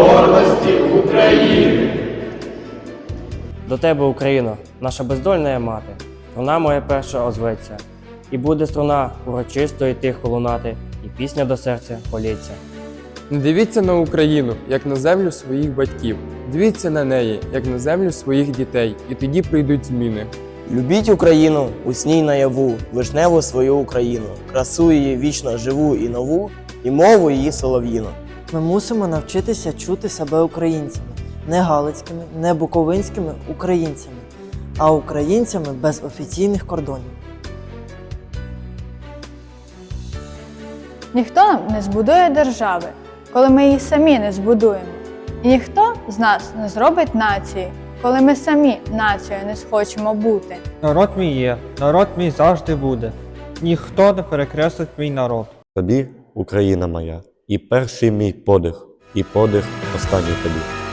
Днем України! До тебе, Україно, наша бездольна мати, струна моя перша озветься, і буде струна урочисто і тихо лунати, і пісня до серця полється. Не дивіться на Україну, як на землю своїх батьків. Дивіться на неї, як на землю своїх дітей, і тоді прийдуть зміни. Любіть Україну, усній наяву, вишневу свою Україну, красу її вічно живу і нову, і мову її солов'їну. Ми мусимо навчитися чути себе українцями, не галицькими, не буковинськими українцями, а українцями без офіційних кордонів. Ніхто нам не збудує держави, коли ми її самі не збудуємо. І ніхто з нас не зробить нації, коли ми самі нацією не схочемо бути. Народ мій є, народ мій завжди буде. Ніхто не перекреслить мій народ. Тобі, Україна моя, і перший мій подих, і подих останній тобі.